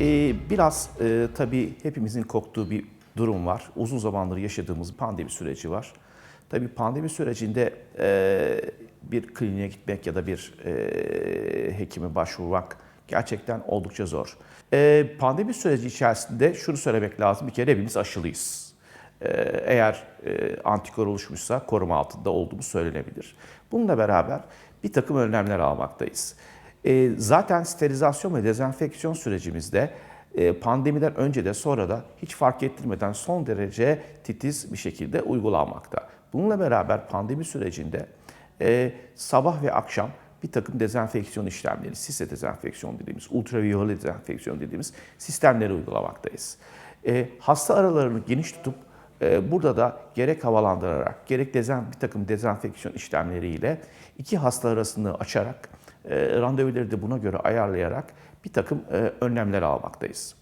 Ee, biraz e, tabii hepimizin korktuğu bir durum var. Uzun zamandır yaşadığımız pandemi süreci var. Tabii pandemi sürecinde e, bir kliniğe gitmek ya da bir e, hekime başvurmak gerçekten oldukça zor. E, pandemi süreci içerisinde şunu söylemek lazım. Bir kere hepimiz aşılıyız. E, eğer e, antikor oluşmuşsa koruma altında olduğumuz söylenebilir. Bununla beraber bir takım önlemler almaktayız. E, zaten sterilizasyon ve dezenfeksiyon sürecimizde e, pandemiden önce de sonra da hiç fark ettirmeden son derece titiz bir şekilde uygulanmakta. Bununla beraber pandemi sürecinde e, sabah ve akşam bir takım dezenfeksiyon işlemleri, sise dezenfeksiyon dediğimiz, ultraviyole dezenfeksiyon dediğimiz sistemleri uygulamaktayız. E, hasta aralarını geniş tutup e, burada da gerek havalandırarak, gerek dezen, bir takım dezenfeksiyon işlemleriyle iki hasta arasını açarak, e, randevuları da buna göre ayarlayarak bir takım e, önlemler almaktayız.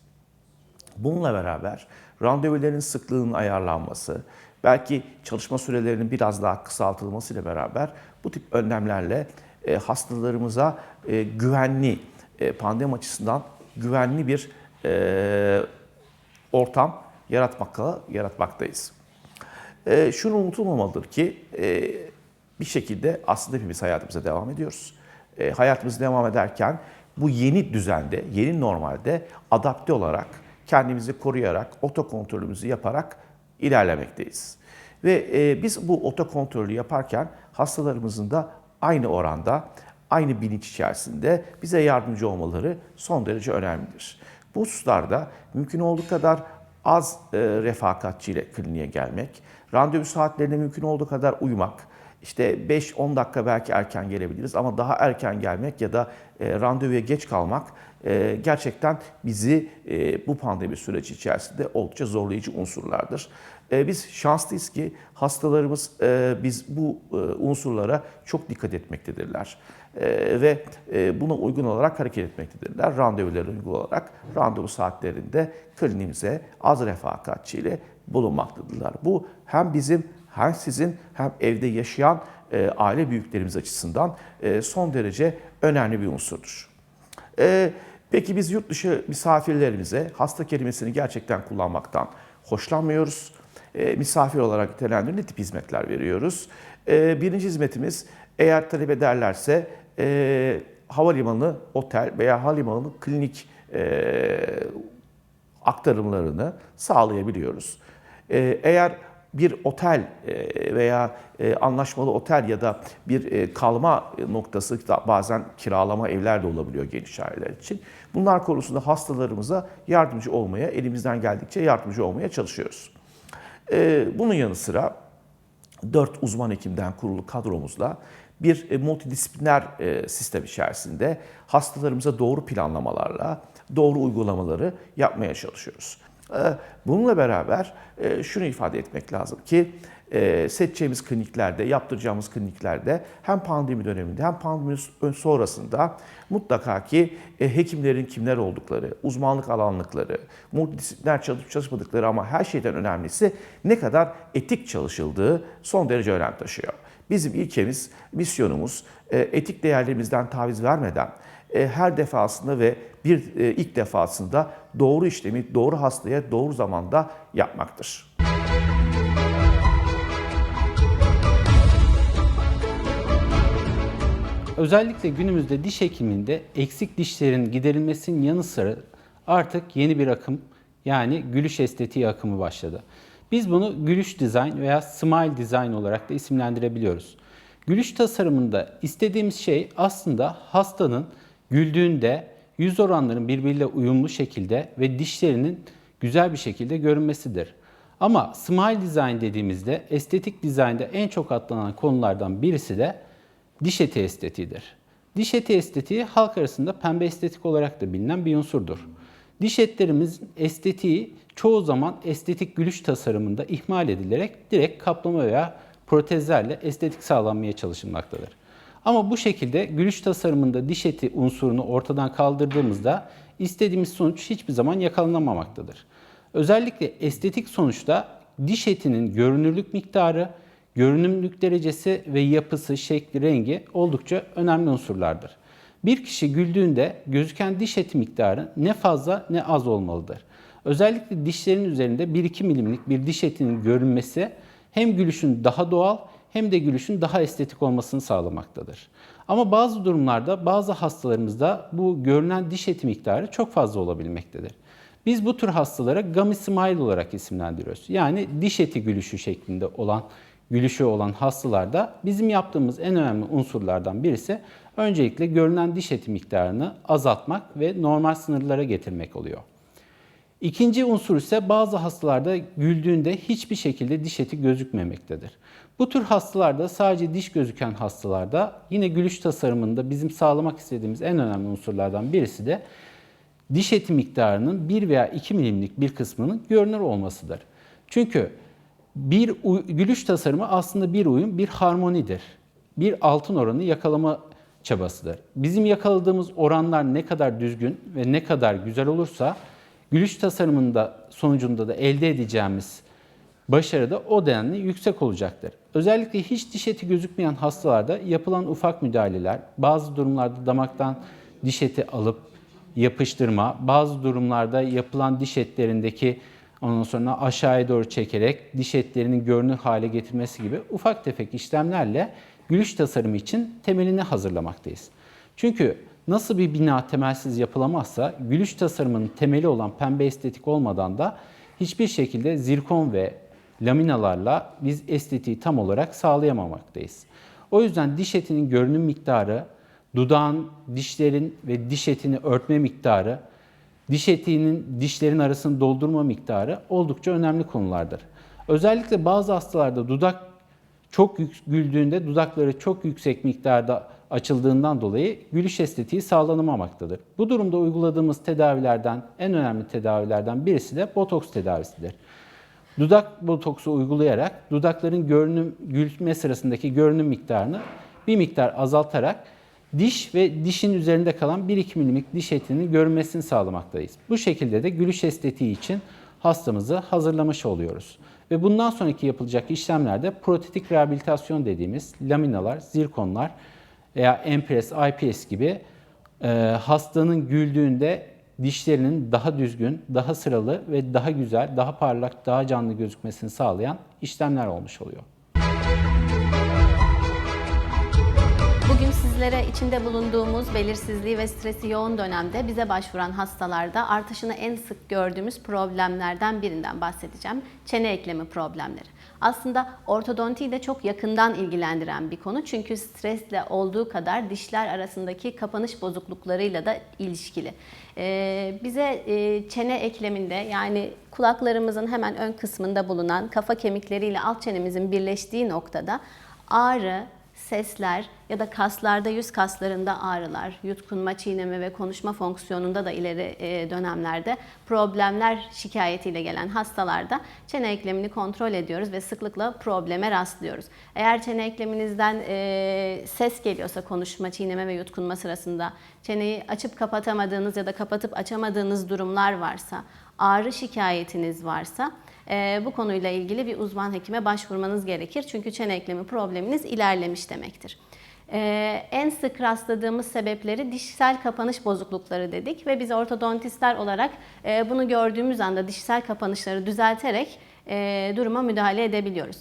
Bununla beraber randevuların sıklığının ayarlanması, belki çalışma sürelerinin biraz daha kısaltılmasıyla beraber bu tip önlemlerle e, hastalarımıza e, güvenli, e, pandemi açısından güvenli bir e, ortam yaratmakla yaratmaktayız. E, şunu unutulmamalıdır ki e, bir şekilde aslında hepimiz hayatımıza devam ediyoruz. E, hayatımız devam ederken bu yeni düzende, yeni normalde adapte olarak kendimizi koruyarak, otokontrolümüzü yaparak ilerlemekteyiz. Ve e, biz bu otokontrolü yaparken hastalarımızın da aynı oranda, aynı bilinç içerisinde bize yardımcı olmaları son derece önemlidir. Bu hususlarda mümkün olduğu kadar az e, refakatçiyle kliniğe gelmek, randevu saatlerine mümkün olduğu kadar uymak, işte 5-10 dakika belki erken gelebiliriz ama daha erken gelmek ya da e, randevuya geç kalmak e, gerçekten bizi e, bu pandemi süreci içerisinde oldukça zorlayıcı unsurlardır. Biz şanslıyız ki hastalarımız biz bu unsurlara çok dikkat etmektedirler. Ve buna uygun olarak hareket etmektedirler. Randevuları uygun olarak randevu saatlerinde kliniğimize az refakatçiyle bulunmaktadırlar. Bu hem bizim hem sizin hem evde yaşayan e, aile büyüklerimiz açısından e, son derece önemli bir unsurdur. E, peki biz yurt dışı misafirlerimize hasta kelimesini gerçekten kullanmaktan hoşlanmıyoruz. E, misafir olarak nitelendirilen ne tip hizmetler veriyoruz? E, birinci hizmetimiz eğer talep ederlerse e, havalimanı, otel veya havalimanı klinik e, aktarımlarını sağlayabiliyoruz. E, eğer bir otel e, veya e, anlaşmalı otel ya da bir e, kalma noktası bazen kiralama evler de olabiliyor geniş aileler için. Bunlar konusunda hastalarımıza yardımcı olmaya, elimizden geldikçe yardımcı olmaya çalışıyoruz. Bunun yanı sıra 4 uzman hekimden kurulu kadromuzla bir multidisipliner sistem içerisinde hastalarımıza doğru planlamalarla doğru uygulamaları yapmaya çalışıyoruz. Bununla beraber şunu ifade etmek lazım ki seçeceğimiz kliniklerde, yaptıracağımız kliniklerde hem pandemi döneminde hem pandemi sonrasında mutlaka ki hekimlerin kimler oldukları, uzmanlık alanlıkları, multidisipliner çalışıp çalışmadıkları ama her şeyden önemlisi ne kadar etik çalışıldığı son derece önem taşıyor. Bizim ilkemiz, misyonumuz etik değerlerimizden taviz vermeden her defasında ve bir ilk defasında doğru işlemi doğru hastaya doğru zamanda yapmaktır. Özellikle günümüzde diş hekiminde eksik dişlerin giderilmesinin yanı sıra artık yeni bir akım yani gülüş estetiği akımı başladı. Biz bunu gülüş design veya smile design olarak da isimlendirebiliyoruz. Gülüş tasarımında istediğimiz şey aslında hastanın güldüğünde yüz oranlarının birbiriyle uyumlu şekilde ve dişlerinin güzel bir şekilde görünmesidir. Ama smile design dediğimizde estetik dizaynda en çok atlanan konulardan birisi de diş eti estetiğidir. Diş eti estetiği halk arasında pembe estetik olarak da bilinen bir unsurdur. Diş etlerimizin estetiği çoğu zaman estetik gülüş tasarımında ihmal edilerek direkt kaplama veya protezlerle estetik sağlanmaya çalışılmaktadır. Ama bu şekilde gülüş tasarımında diş eti unsurunu ortadan kaldırdığımızda istediğimiz sonuç hiçbir zaman yakalanamamaktadır. Özellikle estetik sonuçta diş etinin görünürlük miktarı, görünümlük derecesi ve yapısı, şekli, rengi oldukça önemli unsurlardır. Bir kişi güldüğünde gözüken diş eti miktarı ne fazla ne az olmalıdır. Özellikle dişlerin üzerinde 1-2 milimlik bir diş etinin görünmesi hem gülüşün daha doğal hem de gülüşün daha estetik olmasını sağlamaktadır. Ama bazı durumlarda bazı hastalarımızda bu görünen diş eti miktarı çok fazla olabilmektedir. Biz bu tür hastalara gummy smile olarak isimlendiriyoruz. Yani diş eti gülüşü şeklinde olan gülüşü olan hastalarda bizim yaptığımız en önemli unsurlardan birisi öncelikle görünen diş eti miktarını azaltmak ve normal sınırlara getirmek oluyor. İkinci unsur ise bazı hastalarda güldüğünde hiçbir şekilde diş eti gözükmemektedir. Bu tür hastalarda sadece diş gözüken hastalarda yine gülüş tasarımında bizim sağlamak istediğimiz en önemli unsurlardan birisi de diş eti miktarının 1 veya 2 milimlik bir kısmının görünür olmasıdır. Çünkü bir gülüş tasarımı aslında bir uyum, bir harmonidir. Bir altın oranı yakalama çabasıdır. Bizim yakaladığımız oranlar ne kadar düzgün ve ne kadar güzel olursa gülüş tasarımında sonucunda da elde edeceğimiz başarı da o denli yüksek olacaktır. Özellikle hiç diş eti gözükmeyen hastalarda yapılan ufak müdahaleler, bazı durumlarda damaktan diş eti alıp yapıştırma, bazı durumlarda yapılan diş etlerindeki ondan sonra aşağıya doğru çekerek diş etlerinin görünür hale getirmesi gibi ufak tefek işlemlerle gülüş tasarımı için temelini hazırlamaktayız. Çünkü nasıl bir bina temelsiz yapılamazsa gülüş tasarımının temeli olan pembe estetik olmadan da hiçbir şekilde zirkon ve laminalarla biz estetiği tam olarak sağlayamamaktayız. O yüzden diş etinin görünüm miktarı, dudağın, dişlerin ve diş etini örtme miktarı, diş etiğinin dişlerin arasını doldurma miktarı oldukça önemli konulardır. Özellikle bazı hastalarda dudak çok güldüğünde dudakları çok yüksek miktarda açıldığından dolayı gülüş estetiği sağlanamamaktadır. Bu durumda uyguladığımız tedavilerden en önemli tedavilerden birisi de botoks tedavisidir. Dudak botoksu uygulayarak dudakların görünüm gülme sırasındaki görünüm miktarını bir miktar azaltarak diş ve dişin üzerinde kalan 1-2 milimlik diş etinin görünmesini sağlamaktayız. Bu şekilde de gülüş estetiği için hastamızı hazırlamış oluyoruz. Ve bundan sonraki yapılacak işlemlerde protetik rehabilitasyon dediğimiz laminalar, zirkonlar veya Empres, IPS gibi e, hastanın güldüğünde dişlerinin daha düzgün, daha sıralı ve daha güzel, daha parlak, daha canlı gözükmesini sağlayan işlemler olmuş oluyor. Bugün sizlere içinde bulunduğumuz belirsizliği ve stresi yoğun dönemde bize başvuran hastalarda artışını en sık gördüğümüz problemlerden birinden bahsedeceğim. Çene eklemi problemleri. Aslında ortodontiyi de çok yakından ilgilendiren bir konu. Çünkü stresle olduğu kadar dişler arasındaki kapanış bozukluklarıyla da ilişkili. Ee, bize e, çene ekleminde yani kulaklarımızın hemen ön kısmında bulunan kafa kemikleriyle alt çenemizin birleştiği noktada ağrı, sesler ya da kaslarda yüz kaslarında ağrılar, yutkunma, çiğneme ve konuşma fonksiyonunda da ileri e, dönemlerde problemler şikayetiyle gelen hastalarda çene eklemini kontrol ediyoruz ve sıklıkla probleme rastlıyoruz. Eğer çene ekleminizden e, ses geliyorsa konuşma, çiğneme ve yutkunma sırasında çeneyi açıp kapatamadığınız ya da kapatıp açamadığınız durumlar varsa, ağrı şikayetiniz varsa e, bu konuyla ilgili bir uzman hekime başvurmanız gerekir. Çünkü çene eklemi probleminiz ilerlemiş demektir. E, en sık rastladığımız sebepleri dişsel kapanış bozuklukları dedik ve biz ortodontistler olarak e, bunu gördüğümüz anda dişsel kapanışları düzelterek duruma müdahale edebiliyoruz.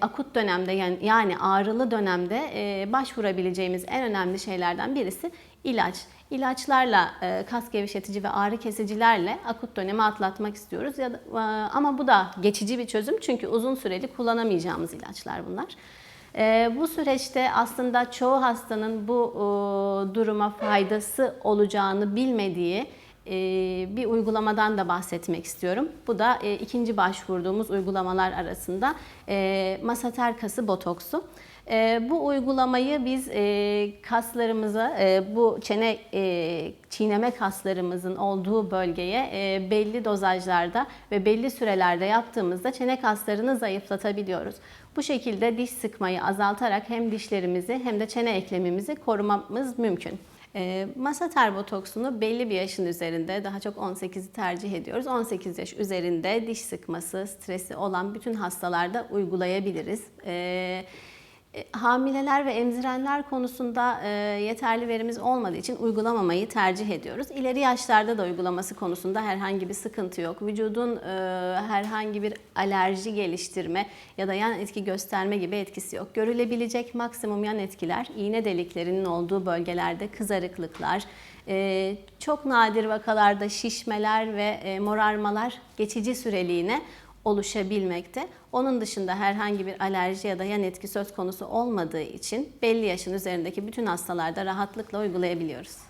Akut dönemde yani, yani ağrılı dönemde başvurabileceğimiz en önemli şeylerden birisi ilaç. İlaçlarla, e, kas gevşetici ve ağrı kesicilerle akut dönemi atlatmak istiyoruz. Ya e, ama bu da geçici bir çözüm çünkü uzun süreli kullanamayacağımız ilaçlar bunlar. E, bu süreçte aslında çoğu hastanın bu duruma faydası olacağını bilmediği bir uygulamadan da bahsetmek istiyorum. Bu da ikinci başvurduğumuz uygulamalar arasında masater kası botoksu. E, bu uygulamayı biz e, kaslarımıza, e, bu çene e, çiğneme kaslarımızın olduğu bölgeye e, belli dozajlarda ve belli sürelerde yaptığımızda çene kaslarını zayıflatabiliyoruz. Bu şekilde diş sıkmayı azaltarak hem dişlerimizi hem de çene eklemimizi korumamız mümkün. E, masater botoksunu belli bir yaşın üzerinde, daha çok 18'i tercih ediyoruz. 18 yaş üzerinde diş sıkması, stresi olan bütün hastalarda uygulayabiliriz. E, Hamileler ve emzirenler konusunda e, yeterli verimiz olmadığı için uygulamamayı tercih ediyoruz. İleri yaşlarda da uygulaması konusunda herhangi bir sıkıntı yok. Vücudun e, herhangi bir alerji geliştirme ya da yan etki gösterme gibi etkisi yok. Görülebilecek maksimum yan etkiler iğne deliklerinin olduğu bölgelerde kızarıklıklar, e, çok nadir vakalarda şişmeler ve e, morarmalar geçici süreliğine oluşabilmekte. Onun dışında herhangi bir alerji ya da yan etki söz konusu olmadığı için belli yaşın üzerindeki bütün hastalarda rahatlıkla uygulayabiliyoruz.